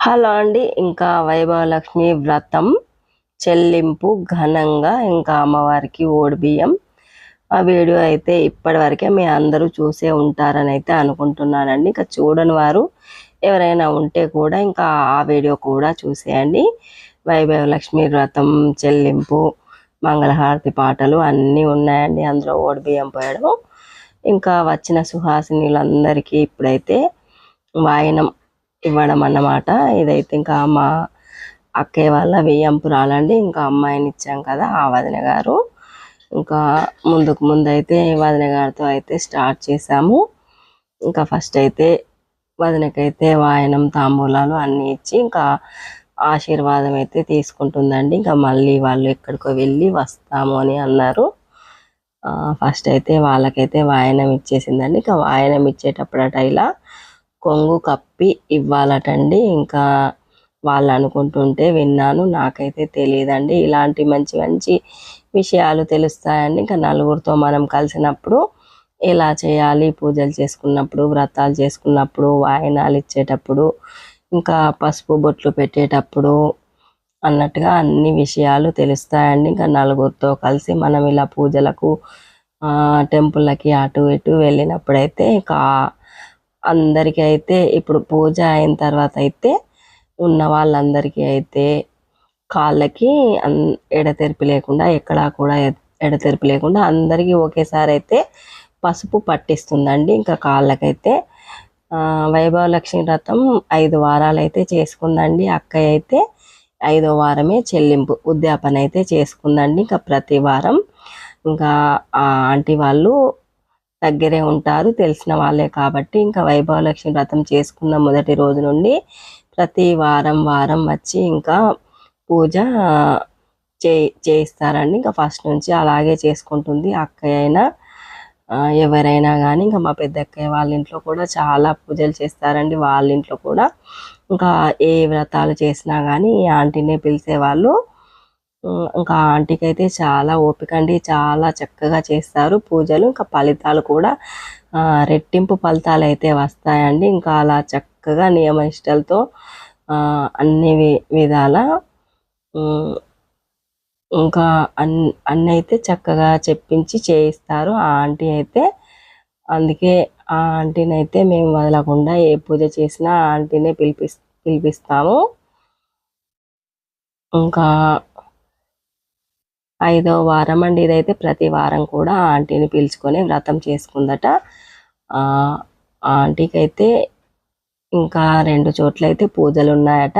Hello అండి ఇంకా వైభవలక్ష్మి వ్రతం చెల్లింపు ఘనంగా ఇంకా అమ్మవారికి ఓడిబియ్యం ఆ వీడియో అయితే ఇప్పటివరకే మీ అందరూ చూసే ఉంటారని అయితే అనుకుంటున్నానండి. ఇంకా చూడని వారు ఎవరైనా ఉంటే కూడా ఇంకా ఆ వీడియో కూడా చూసేయండి. వైభవలక్ష్మి వ్రతం చెల్లింపు మంగళహారతి పాటలు అన్నీ ఉన్నాయండి. అందులో ఓడిబియ్యం పోయడం ఇంకా వచ్చిన సుహాసినిలందరికీ ఇప్పుడైతే వాయనం ఇవ్వడం అన్నమాట. ఇదైతే ఇంకా మా అక్కయ్య వాళ్ళ వెయ్యంపురాలండి ఇంకా అమ్మాయిని ఇచ్చాం కదా ఆ వదిన గారు. ఇంకా ముందుకు ముందు అయితే వదిన గారితో అయితే స్టార్ట్ చేసాము ఇంకా ఫస్ట్ అయితే వదినకైతే వాయనం తాంబూలాలు అన్నీ ఇచ్చి ఇంకా ఆశీర్వాదం అయితే తీసుకుంటుందండి. ఇంకా మళ్ళీ వాళ్ళు ఎక్కడికో వెళ్ళి వస్తాము అని అన్నారు. ఫస్ట్ అయితే వాళ్ళకైతే వాయనం ఇచ్చేసిందండి. ఇంకా వాయనం ఇచ్చేటప్పుడు అట ఇలా కొంగు కప్పి ఇవ్వాలటండి. ఇంకా వాళ్ళు అనుకుంటుంటే విన్నాను నాకైతే తెలియదండి. ఇలాంటి మంచి మంచి విషయాలు తెలుస్తాయండి. ఇంకా నలుగురితో మనం కలిసినప్పుడు ఎలా చేయాలి? పూజలు చేసుకున్నప్పుడు వ్రతాలు చేసుకున్నప్పుడు వాయనాలు ఇచ్చేటప్పుడు ఇంకా పసుపు బొట్లు పెట్టేటప్పుడు అన్నట్టుగా అన్ని విషయాలు తెలుస్తాయండి. ఇంకా నలుగురితో కలిసి మనం ఇలా పూజలకు టెంపుల్లకి అటు ఇటు వెళ్ళినప్పుడైతే ఇంకా అందరికీ అయితే ఇప్పుడు పూజ అయిన తర్వాత అయితే ఉన్న వాళ్ళందరికీ అయితే కాళ్ళకి ఎడతెరిపి లేకుండా ఎక్కడా కూడా ఎడతెరిపి లేకుండా అందరికీ ఒకేసారి అయితే పసుపు పట్టిస్తుందండి. ఇంకా కాళ్ళకైతే వైభవలక్ష్మి వ్రతం ఐదు వారాలు అయితే చేసుకుందండి. అక్కయ్య అయితే ఐదో వారమే చెల్లింపు ఉద్యాపన అయితే చేసుకుందండి. ఇంకా ప్రతి వారం ఇంకా ఆంటీ వాళ్ళు దగ్గరే ఉంటారు తెలిసిన వాళ్ళే కాబట్టి ఇంకా వైభవలక్ష్మి వ్రతం చేసుకున్న మొదటి రోజు నుండి ప్రతి వారం వారం వచ్చి ఇంకా పూజ చే చేయిస్తారండి. ఇంకా ఫస్ట్ నుంచి అలాగే చేసుకుంటుంది. అక్కయ్య అయినా ఎవరైనా కానీ ఇంకా మా పెద్ద అక్కయ్య వాళ్ళ ఇంట్లో కూడా చాలా పూజలు చేస్తారండి. వాళ్ళ ఇంట్లో కూడా ఇంకా ఏ వ్రతాలు చేసినా కానీ ఈ ఆంటీనే పిలిచేవాళ్ళు. ఇంకా ఆంటీకి అయితే చాలా ఓపిక అండి చాలా చక్కగా చేస్తారు పూజలు. ఇంకా ఫలితాలు కూడా రెట్టింపు ఫలితాలు అయితే వస్తాయండి. ఇంకా అలా చక్కగా నియమనిష్టలతో అన్ని విధాల ఇంకా అన్ అన్నీ అయితే చక్కగా చెప్పించి చేయిస్తారు. ఆ ఆంటీ అయితే అందుకే ఆ ఆంటీని అయితే మేము వదలకుండా ఏ పూజ చేసినా ఆ ఆంటీనే పిలిపి పిలిపిస్తాము. ఇంకా ఐదో వారం అండి. ఇదైతే ప్రతి వారం కూడా ఆంటీని పిలుచుకొని వ్రతం చేసుకుందట. ఆంటీకైతే ఆంటీకి అయితే ఇంకా రెండు చోట్ల అయితే పూజలు ఉన్నాయట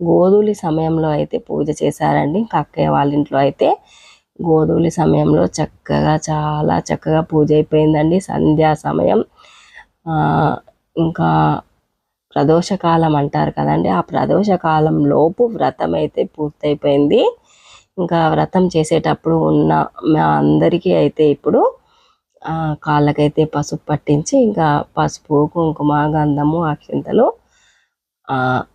గోధులి సమయంలో అయితే పూజ చేశారండి. ఇంకా అక్కయ్య వాళ్ళ ఇంట్లో అయితే గోధులి సమయంలో చక్కగా చాలా చక్కగా పూజ అయిపోయిందండి. సంధ్యా సమయం. ఇంకా ప్రదోషకాలం అంటారు కదండి. ఆ ప్రదోషకాలం లోపు వ్రతం అయితే పూర్తయిపోయింది. ఇంకా వ్రతం చేసేటప్పుడు ఉన్న మా అందరికీ అయితే ఇప్పుడు కాళ్ళకైతే పసుపు పట్టించి ఇంకా పసుపు కుంకుమ గంధము అక్షింతలు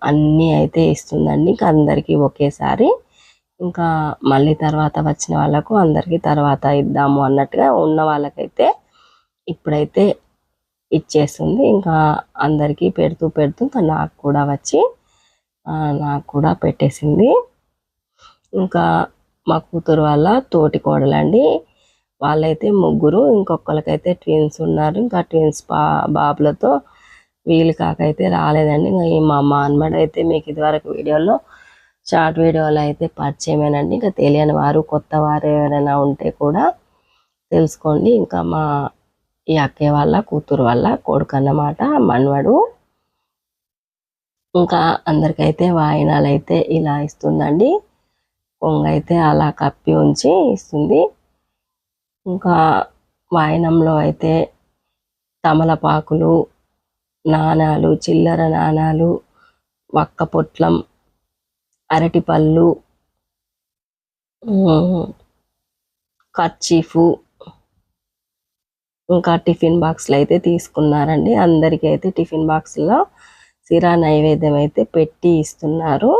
అన్నీ అయితే ఇస్తుందండి ఇంకా అందరికీ ఒకేసారి. ఇంకా మళ్ళీ తర్వాత వచ్చిన వాళ్ళకు అందరికీ తర్వాత ఇద్దాము అన్నట్టుగా ఉన్న వాళ్ళకైతే ఇప్పుడైతే ఇచ్చేస్తుంది. ఇంకా అందరికీ పెడుతూ పెడుతూ నాకు కూడా వచ్చి నాకు కూడా పెట్టేసింది. ఇంకా మా కూతురు వాళ్ళ తోటి కోడలండి. వాళ్ళైతే ముగ్గురు ఇంకొకరికైతే ట్విన్స్ ఉన్నారు. ఇంకా ట్విన్స్ బా బాబులతో వీలు కాకైతే రాలేదండి. ఇంకా మా అమ్మ అయితే మీకు ఇదివరకు వీడియోలో షార్ట్ వీడియోలో అయితే పరిచయమేనండి. ఇంకా తెలియని వారు కొత్త వారు ఎవరైనా ఉంటే కూడా తెలుసుకోండి. ఇంకా మా ఈ అక్కయ్య వాళ్ళ కూతురు వల్ల కొడుకు అన్నమాట మనవడు. ఇంకా అందరికైతే వాయినాలు అయితే ఇలా ఇస్తుందండి. కొంగ అయితే అలా కప్పి ఉంచి ఇస్తుంది. ఇంకా వాయనంలో అయితే తమలపాకులు నాణాలు చిల్లర నాణాలు వక్క పొట్లం అరటిపళ్ళు కర్చీఫు ఇంకా టిఫిన్ బాక్స్లు అయితే తీసుకున్నారండి. అందరికీ అయితే టిఫిన్ బాక్స్లో సిరా నైవేద్యం అయితే పెట్టి ఇస్తున్నారు.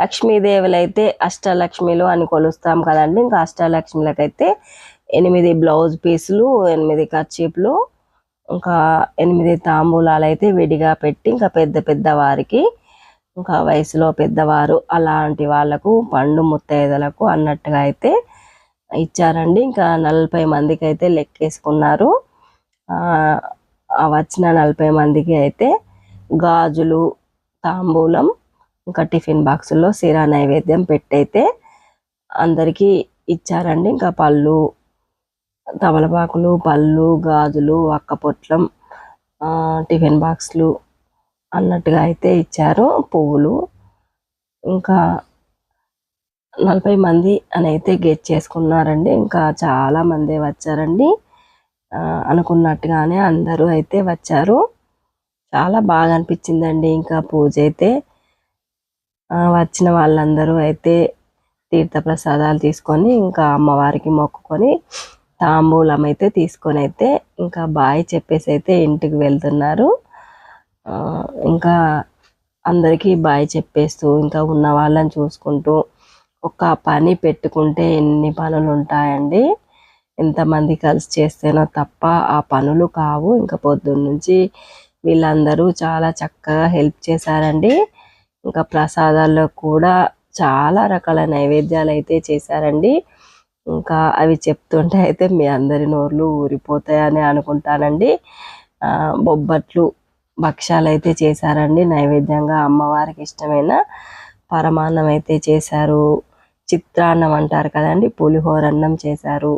లక్ష్మీదేవులు అయితే అష్టలక్ష్మిలు అని కొలుస్తాం కదండి. ఇంకా అష్టలక్ష్మిలకైతే ఎనిమిది బ్లౌజ్ పీసులు ఎనిమిది కర్చీపులు ఇంకా ఎనిమిది తాంబూలాలు అయితే విడిగా పెట్టి ఇంకా పెద్ద పెద్ద వారికి ఇంకా వయసులో పెద్దవారు అలాంటి వాళ్ళకు పండు ముత్తైదులకు అన్నట్టుగా అయితే ఇచ్చారండి. ఇంకా నలభై మందికి అయితే లెక్కేసుకున్నారు వచ్చిన నలభై మందికి అయితే గాజులు తాంబూలం ఇంకా టిఫిన్ బాక్సుల్లో సిరా నైవేద్యం పెట్టయితే అందరికీ ఇచ్చారండి. ఇంకా పళ్ళు తమలపాకులు పళ్ళు గాజులు అక్క పొట్లం టిఫిన్ బాక్సులు అన్నట్టుగా అయితే ఇచ్చారు. పువ్వులు ఇంకా నలభై మంది అని అయితే గెట్ చేసుకున్నారండి. ఇంకా చాలా మంది వచ్చారండి. అనుకున్నట్టుగానే అందరూ అయితే వచ్చారు. చాలా బాగా అనిపించిందండి. ఇంకా పూజ అయితే వచ్చిన వాళ్ళందరూ అయితే తీర్థప్రసాదాలు తీసుకొని ఇంకా అమ్మవారికి మొక్కుకొని తాంబూలం అయితే తీసుకొని అయితే ఇంకా బాయ్ చెప్పేసి అయితే ఇంటికి వెళ్తున్నారు. ఇంకా అందరికీ బాయ్ చెప్పేస్తూ ఇంకా ఉన్న వాళ్ళని చూసుకుంటూ ఒక పని పెట్టుకుంటే ఎన్ని పనులు ఉంటాయండి? ఎంతమంది కలిసి చేస్తేనో తప్ప ఆ పనులు కావు. ఇంకా పొద్దున్న నుంచి వీళ్ళందరూ చాలా చక్కగా హెల్ప్ చేశారండి. ఇంకా ప్రసాదాల్లో కూడా చాలా రకాల నైవేద్యాలు అయితే చేశారండి. ఇంకా అవి చెప్తుంటే అయితే మీ అందరి నోర్లు ఊరిపోతాయని అనుకుంటానండి. బొబ్బట్లు భక్ష్యాలు అయితే చేశారండి. నైవేద్యంగా అమ్మవారికి ఇష్టమైన పరమాన్నం అయితే చేశారు. చిత్రాన్నం అంటారు కదండి పులిహోర అన్నం చేశారు.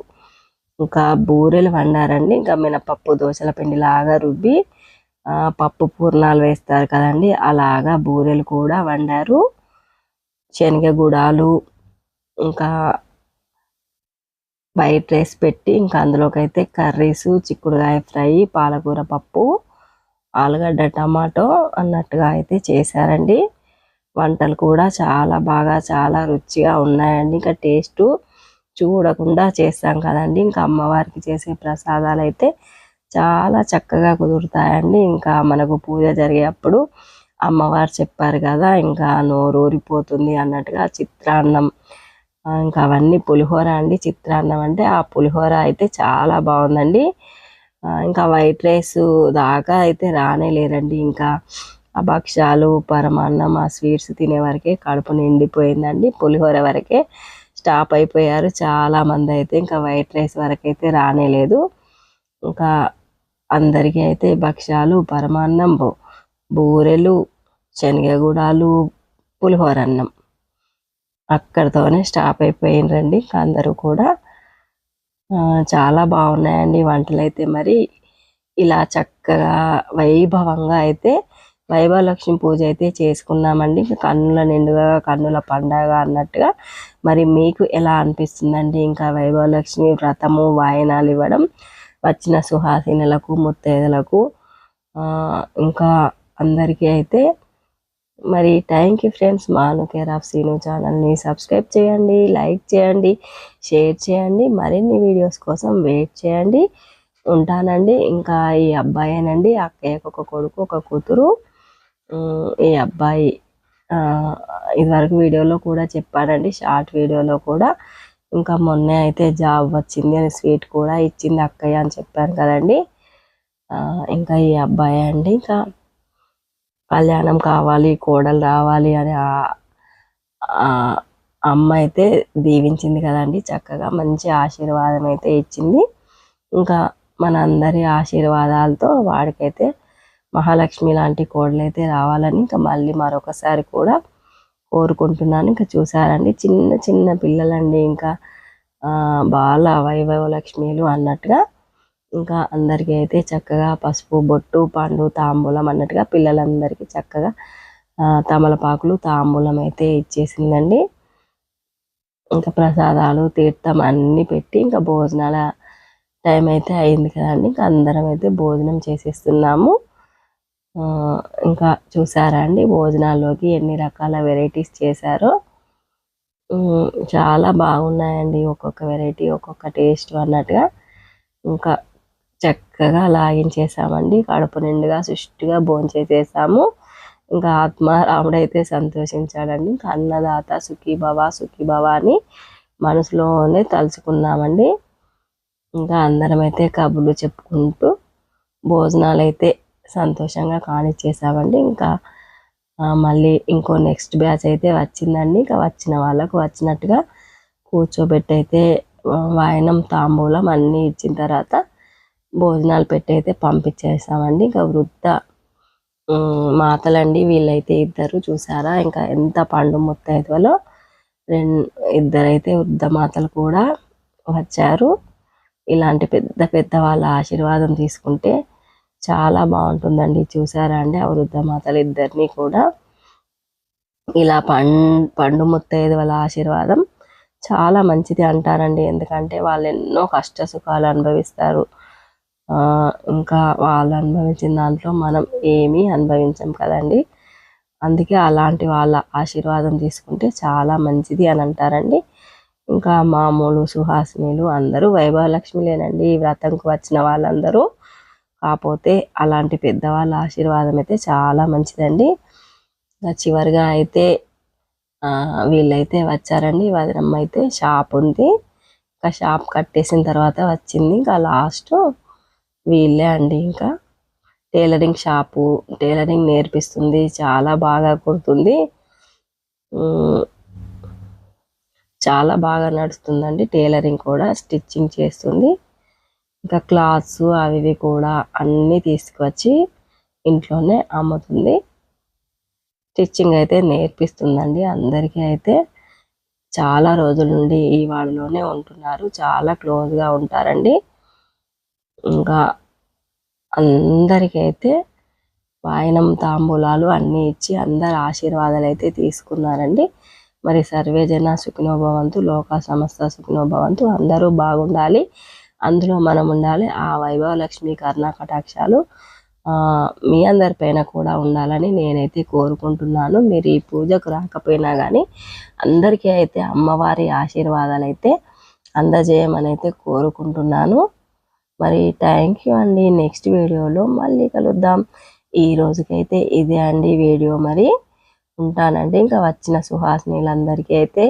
ఇంకా బూరెలు వండారండి. ఇంకా మినపప్పు దోశల పిండి లాగా రుబ్బి పప్పు పూర్ణాలు వేస్తారు కదండి. అలాగా బూరెలు కూడా వండారు. శనగ గుడాలు ఇంకా వైట్ రైస్ పెట్టి ఇంకా అందులోకి అయితే కర్రీస్ చిక్కుడుకాయ ఫ్రై పాలకూర పప్పు ఆలుగడ్డ టమాటో అన్నట్టుగా అయితే చేశారండి. వంటలు కూడా చాలా బాగా చాలా రుచిగా ఉన్నాయండి. ఇంకా టేస్ట్ చూడకుండా చేస్తాం కదండి. ఇంకా అమ్మవారికి చేసే ప్రసాదాలు అయితే చాలా చక్కగా కుదురుతాయండి. ఇంకా మనకు పూజ జరిగేటప్పుడు అమ్మవారు చెప్పారు కదా ఇంకా నోరూరిపోతుంది అన్నట్టుగా చిత్రాన్నం. ఇంకా అవన్నీ పులిహోర అండి. చిత్రాన్నం అంటే ఆ పులిహోర అయితే చాలా బాగుందండి. ఇంకా వైట్ రైస్ దాకా అయితే రానే లేదండి ఇంకా ఆ భక్ష్యాలు పరమాన్నం ఆ స్వీట్స్ తినే వరకే కడుపు నిండిపోయిందండి. పులిహోర వరకే స్టాప్ అయిపోయారు. చాలా మంది అయితే ఇంకా వైట్ రైస్ వరకు అయితే రానేలేదు ఇంకా అందరికీ అయితే భక్ష్యాలు పరమాన్నం బూరెలు శనగగూడాలు పులిహోర అన్నం. అక్కడితోనే స్టాప్ అయిపోయినరండి. అందరూ కూడా చాలా బాగున్నాయండి వంటలు అయితే మరి ఇలా చక్కగా వైభవంగా అయితే వైభవలక్ష్మి పూజ అయితే చేసుకున్నామండి. కన్నుల నిండుగా కన్నుల పండగ అన్నట్టుగా. మరి మీకు ఎలా అనిపిస్తుందండి? ఇంకా వైభవలక్ష్మి వ్రతము వాయనాలు ఇవ్వడం. వచ్చిన సుహాసినులకు ముత్తైదులకు ఇంకా అందరికీ అయితే మరి thank you friends Manu care of Seenu ఛానల్ని సబ్స్క్రైబ్ చేయండి లైక్ చేయండి షేర్ చేయండి మరిన్ని వీడియోస్ కోసం వెయిట్ చేయండి. ఉంటానండి. ఇంకా ఈ అబ్బాయేనండి అక్కయ్యకు ఒక కొడుకు ఒక కూతురు. ఈ అబ్బాయి ఇదివరకు వీడియోలో కూడా చెప్పానండి షార్ట్ వీడియోలో కూడా. ఇంకా మొన్నే అయితే జాబ్ వచ్చింది అని స్వీట్ కూడా ఇచ్చింది అక్కయ్య అని చెప్పాను కదండి. ఇంకా ఈ అబ్బాయి అండి. ఇంకా కళ్యాణం కావాలి కోడలు రావాలి అని అమ్మ అయితే దీవించింది కదండి. చక్కగా మంచి ఆశీర్వాదం అయితే ఇచ్చింది. ఇంకా మన అందరి ఆశీర్వాదాలతో వాడికైతే మహాలక్ష్మి లాంటి కోడలు అయితే రావాలని ఇంకా మళ్ళీ మరొకసారి కూడా కోరుకుంటున్నాను. ఇంకా చూసారండి చిన్న చిన్న పిల్లలండి ఇంకా బాల వైభవ లక్ష్మిలు అన్నట్టుగా ఇంకా అందరికీ అయితే చక్కగా పసుపు బొట్టు పండు తాంబూలం అన్నట్టుగా పిల్లలందరికీ చక్కగా తమలపాకులు తాంబూలం అయితే ఇచ్చేసిందండి. ఇంకా ప్రసాదాలు తీర్థం అన్నీ పెట్టి ఇంకా భోజనాల టైం అయితే అయింది కదండి. ఇంకా అందరం అయితే భోజనం చేసేస్తున్నాము. ఇంకా చూసారా అండి? భోజనాల్లోకి ఎన్ని రకాల వెరైటీస్ చేశారో. చాలా బాగున్నాయండి ఒక్కొక్క వెరైటీ ఒక్కొక్క టేస్ట్ అన్నట్టుగా. ఇంకా చక్కగా లాగించేసామండి. కడుపు నిండుగా సుష్టిగా భోంచేసేసాము ఇంకా ఆత్మ రాముడైతే సంతోషించాడండి. ఇంకా అన్నదాత సుఖీభవ సుఖీభవ అని మనసులోనే తలుచుకున్నామండి. ఇంకా అందరం అయితే కబుర్లు చెప్పుకుంటూ భోజనాలు అయితే సంతోషంగా కానిచ్చేసామండి ఇంకా మళ్ళీ ఇంకో నెక్స్ట్ బ్యాచ్ అయితే వచ్చిందండి. ఇంకా వచ్చిన వాళ్ళకు వచ్చినట్టుగా కూర్చోబెట్టి అయితే వాయనం తాంబూలం అన్నీ ఇచ్చిన తర్వాత భోజనాలు పెట్టి అయితే పంపించేసామండి ఇంకా వృద్ధ మాతలండి వీళ్ళైతే ఇద్దరు చూసారా? ఇంకా ఎంత పండు ముత్తైదువలో రెండు ఇద్దరైతే వృద్ధ మాతలు కూడా వచ్చారు. ఇలాంటి పెద్ద పెద్ద వాళ్ళ ఆశీర్వాదం తీసుకుంటే చాలా బాగుంటుందండి. చూసారా అండి? ఆ వృద్ధమాతలు ఇద్దరిని కూడా. ఇలా పం పండు ముత్తైదు వాళ్ళ ఆశీర్వాదం చాలా మంచిది అంటారండి. ఎందుకంటే వాళ్ళు ఎన్నో కష్ట సుఖాలు అనుభవిస్తారు. ఇంకా వాళ్ళు అనుభవించిన దాంట్లో మనం ఏమీ అనుభవించం కదండి. అందుకే అలాంటి వాళ్ళ ఆశీర్వాదం తీసుకుంటే చాలా మంచిది అని అంటారండి. ఇంకా మామూలు సుహాసినీలు అందరూ వైభవలక్ష్మిలేనండి. ఈ వ్రతంకు వచ్చిన వాళ్ళందరూ. కాకపోతే అలాంటి పెద్దవాళ్ళ ఆశీర్వాదం అయితే చాలా మంచిదండి. ఇంకా చివరిగా అయితే వీళ్ళైతే వచ్చారండి. వదినమ్మ అయితే షాప్ ఉంది. ఇంకా షాప్ కట్టేసిన తర్వాత వచ్చింది. ఇంకా లాస్ట్ వీళ్ళే అండి ఇంకా. టైలరింగ్ షాపు టైలరింగ్ నేర్పిస్తుంది. చాలా బాగా కుడుతుంది. చాలా బాగా నడుస్తుందండి. టైలరింగ్ కూడా స్టిచ్చింగ్ చేస్తుంది. ఇంకా క్లాత్స్ అవి ఇవి కూడా అన్నీ తీసుకువచ్చి ఇంట్లోనే అమ్ముతుంది. స్టిచ్చింగ్ అయితే నేర్పిస్తుందండి. అందరికీ అయితే చాలా రోజుల నుండి ఈ వాడలోనే ఉంటున్నారు. చాలా క్లోజ్గా ఉంటారండి. ఇంకా అందరికీ అయితే వాయనం తాంబూలాలు అన్నీ ఇచ్చి అందరు ఆశీర్వాదాలు అయితే తీసుకున్నారండి. మరి సర్వేజన సుఖినోభవంతు లోక సమస్త సుఖినోభవంతు అందరూ బాగుండాలి. అందులో మనం ఉండాలి. ఆ వైభవ లక్ష్మి కరుణా కటాక్షాలు మీ అందరి పైన కూడా ఉండాలని నేనైతే కోరుకుంటున్నాను. మీరు ఈ పూజకు రాకపోయినా కానీ అందరికీ అయితే అమ్మవారి ఆశీర్వాదాలు అయితే అందజేయమని అయితే కోరుకుంటున్నాను. మరి థ్యాంక్ యూ అండి. నెక్స్ట్ వీడియోలో మళ్ళీ కలుద్దాం. ఈ రోజుకైతే ఇదే అండి వీడియో మరి. ఉంటానండి. ఇంకా వచ్చిన సుహాసినీలందరికీ అయితే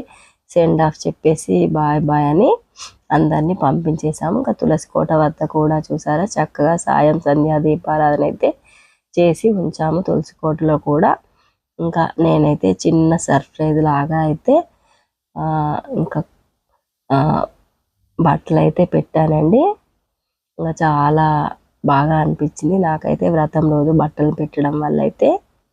సెండ్ ఆఫ్ చెప్పేసి బాయ్ బాయ్ అని అందరినీ పంపించేసాము ఇంకా తులసి కోట వద్ద కూడా చూసారా చక్కగా సాయం సంధ్యా దీపారాధన అయితే చేసి ఉంచాము తులసి కోటలో కూడా. ఇంకా నేనైతే చిన్న సర్ప్రైజ్ లాగా అయితే ఇంకా బట్టలు అయితే పెట్టానండి. ఇంకా చాలా బాగా అనిపించింది. నాకైతే వ్రతం రోజు బట్టలు పెట్టడం వల్ల అయితే